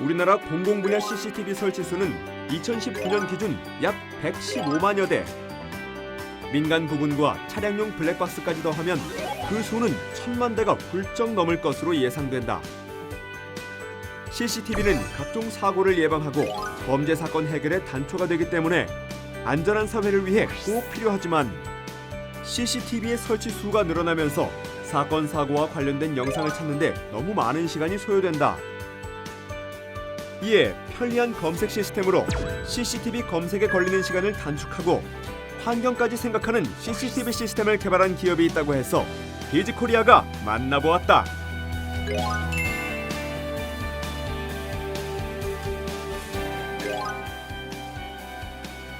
우리나라 공공 분야 CCTV 설치 수는 2019년 기준 약 115만여 대. 민간 부분과 차량용 블랙박스까지 더하면 그 수는 천만 대가 훌쩍 넘을 것으로 예상된다. CCTV는 각종 사고를 예방하고 범죄 사건 해결의 단초가 되기 때문에 안전한 사회를 위해 꼭 필요하지만 CCTV의 설치 수가 늘어나면서 사건 사고와 관련된 영상을 찾는데 너무 많은 시간이 소요된다. 이에 편리한 검색 시스템으로 CCTV 검색에 걸리는 시간을 단축하고 환경까지 생각하는 CCTV 시스템을 개발한 기업이 있다고 해서 비즈코리아가 만나보았다.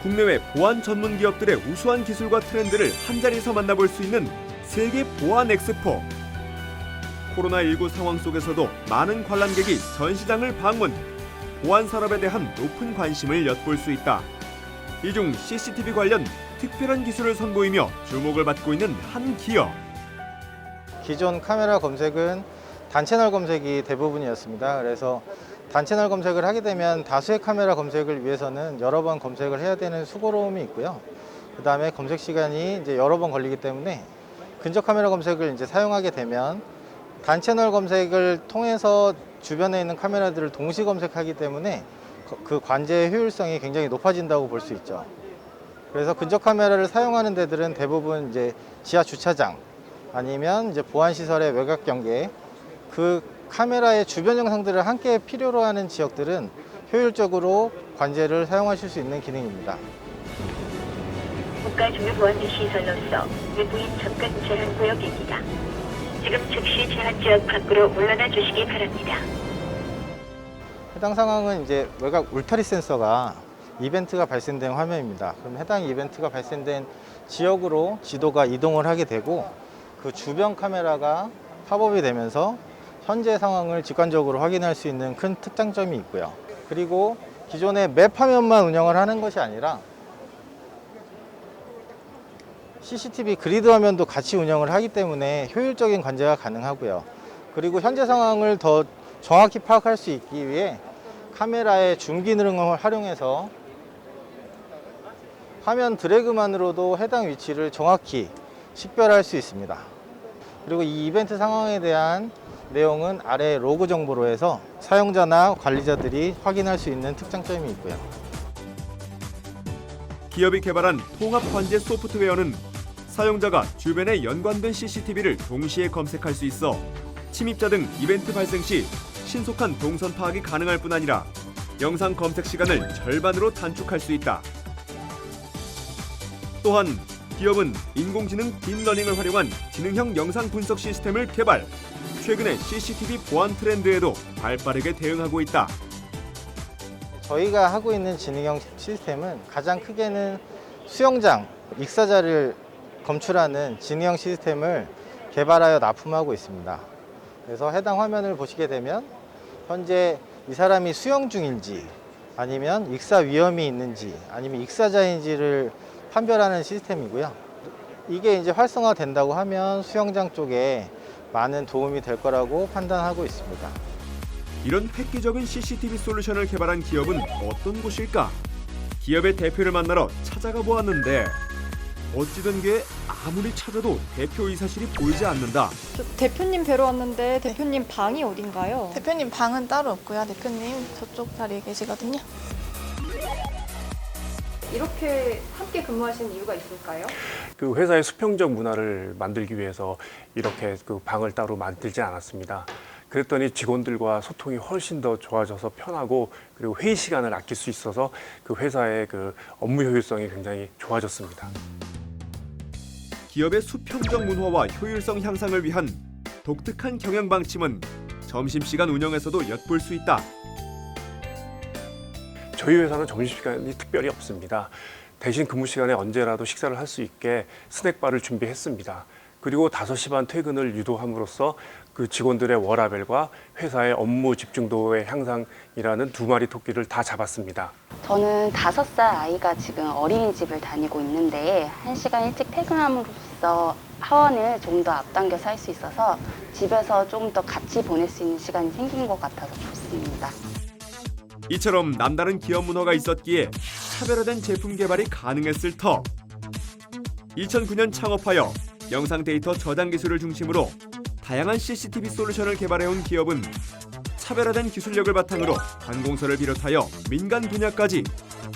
국내외 보안 전문 기업들의 우수한 기술과 트렌드를 한 자리에서 만나볼 수 있는 세계 보안 엑스포. 코로나19 상황 속에서도 많은 관람객이 전시장을 방문. 보안 산업에 대한 높은 관심을 엿볼 수 있다. 이 중 CCTV 관련 특별한 기술을 선보이며 주목을 받고 있는 한 기업. 기존 카메라 검색은 단채널 검색이 대부분이었습니다. 그래서 단채널 검색을 하게 되면 다수의 카메라 검색을 위해서는 여러 번 검색을 해야 되는 수고로움이 있고요. 그 다음에 검색 시간이 이제 여러 번 걸리기 때문에 근접 카메라 검색을 이제 사용하게 되면 단채널 검색을 통해서 주변에 있는 카메라들을 동시 검색하기 때문에 그- 그 관제의 효율성이 굉장히 높아진다고 볼 수 있죠. 그래서 근접 카메라를 사용하는 데들은 대부분 이제 지하 주차장 아니면 이제 보안 시설의 외곽 경계 그 카메라의 주변 영상들을 함께 필요로 하는 지역들은 효율적으로 관제를 사용하실 수 있는 기능입니다. 국가 중요 보안 시설로서 외부인 접근 제한 구역입니다. 지금 즉시 제한 지역 밖으로 물러나 주시기 바랍니다. 해당 상황은 이제 외곽 울타리 센서가 이벤트가 발생된 화면입니다. 그럼 해당 이벤트가 발생된 지역으로 지도가 이동을 하게 되고 그 주변 카메라가 팝업이 되면서 현재 상황을 직관적으로 확인할 수 있는 큰 특장점이 있고요. 그리고 기존의 맵 화면만 운영을 하는 것이 아니라 CCTV 그리드 화면도 같이 운영을 하기 때문에 효율적인 관제가 가능하고요. 그리고 현재 상황을 더 정확히 파악할 수 있기 위해 카메라의 줌 기능을 활용해서 화면 드래그만으로도 해당 위치를 정확히 식별할 수 있습니다. 그리고 이 이벤트 상황에 대한 내용은 아래 로그 정보로 해서 사용자나 관리자들이 확인할 수 있는 특장점이 있고요. 기업이 개발한 통합 관제 소프트웨어는 사용자가 주변에 연관된 CCTV를 동시에 검색할 수 있어 침입자 등 이벤트 발생 시 신속한 동선 파악이 가능할 뿐 아니라 영상 검색 시간을 절반으로 단축할 수 있다. 또한 기업은 인공지능 딥러닝을 활용한 지능형 영상 분석 시스템을 개발. 최근의 CCTV 보안 트렌드에도 발빠르게 대응하고 있다. 저희가 하고 있는 지능형 시스템은 가장 크게는 수영장 익사자를 검출하는 지능형 시스템을 개발하여 납품하고 있습니다. 그래서 해당 화면을 보시게 되면 현재 이 사람이 수영 중인지 아니면 익사 위험이 있는지 아니면 익사자인지를 판별하는 시스템이고요. 이게 이제 활성화된다고 하면 수영장 쪽에 많은 도움이 될 거라고 판단하고 있습니다. 이런 획기적인 CCTV 솔루션을 개발한 기업은 어떤 곳일까? 기업의 대표를 만나러 찾아가 보았는데 어찌된 게 아무리 찾아도 대표 이사실이 보이지 않는다. 저 대표님 뵈러 왔는데 대표님 방이 어딘가요? 대표님 방은 따로 없고요. 대표님 저쪽 자리에 계시거든요. 이렇게 함께 근무하시는 이유가 있을까요? 그 회사의 수평적 문화를 만들기 위해서 이렇게 그 방을 따로 만들지 않았습니다. 그랬더니 직원들과 소통이 훨씬 더 좋아져서 편하고 그리고 회의 시간을 아낄 수 있어서 그 회사의 그 업무 효율성이 굉장히 좋아졌습니다. 기업의 수평적 문화와 효율성 향상을 위한 독특한 경영 방침은 점심시간 운영에서도 엿볼 수 있다. 저희 회사는 점심시간이 특별히 없습니다. 대신 근무 시간에 언제라도 식사를 할 수 있게 스낵바를 준비했습니다. 그리고 5시 반 퇴근을 유도함으로써 그 직원들의 워라벨과 회사의 업무 집중도의 향상이라는 두 마리 토끼를 다 잡았습니다. 저는 다섯 살 아이가 지금 어린이집을 다니고 있는데 한 시간 일찍 퇴근함으로써 하원을 좀 더 앞당겨서 할 수 있어서 집에서 좀 더 같이 보낼 수 있는 시간이 생긴 것 같아서 좋습니다. 이처럼 남다른 기업 문화가 있었기에 차별화된 제품 개발이 가능했을 터. 2009년 창업하여 영상 데이터 저장 기술을 중심으로 다양한 CCTV 솔루션을 개발해온 기업은 차별화된 기술력을 바탕으로 관공서를 비롯하여 민간 분야까지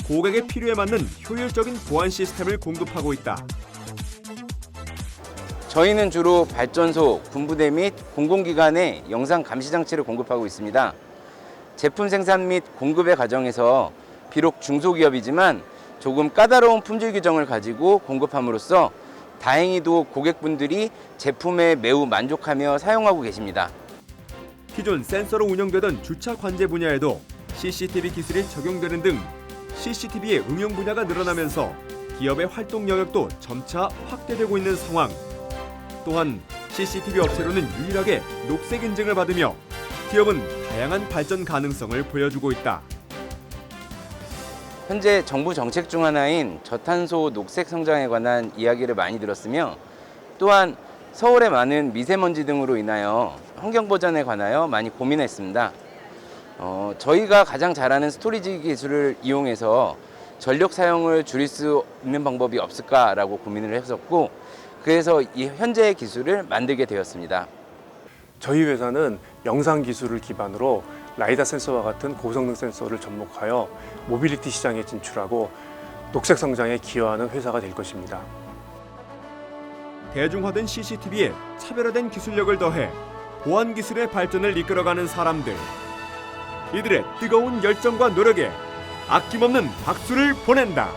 고객의 필요에 맞는 효율적인 보안 시스템을 공급하고 있다. 저희는 주로 발전소, 군부대 및 공공기관에 영상 감시 장치를 공급하고 있습니다. 제품 생산 및 공급의 과정에서 비록 중소기업이지만 조금 까다로운 품질 규정을 가지고 공급함으로써 다행히도 고객분들이 제품에 매우 만족하며 사용하고 계십니다. 기존 센서로 운영되던 주차 관제 분야에도 CCTV 기술이 적용되는 등 CCTV의 응용 분야가 늘어나면서 기업의 활동 영역도 점차 확대되고 있는 상황. 또한 CCTV 업체로는 유일하게 녹색 인증을 받으며 기업은 다양한 발전 가능성을 보여주고 있다. 현재 정부 정책 중 하나인 저탄소 녹색 성장에 관한 이야기를 많이 들었으며 또한 서울의 많은 미세먼지 등으로 인하여 환경 보전에 관하여 많이 고민했습니다. 어, 저희가 가장 잘하는 스토리지 기술을 이용해서 전력 사용을 줄일 수 있는 방법이 없을까라고 고민을 했었고 그래서 이 현재의 기술을 만들게 되었습니다. 저희 회사는 영상 기술을 기반으로 라이다 센서와 같은 고성능 센서를 접목하여 모빌리티 시장에 진출하고 녹색 성장에 기여하는 회사가 될 것입니다. 대중화된 CCTV에 차별화된 기술력을 더해 보안 기술의 발전을 이끌어가는 사람들. 이들의 뜨거운 열정과 노력에 아낌없는 박수를 보낸다.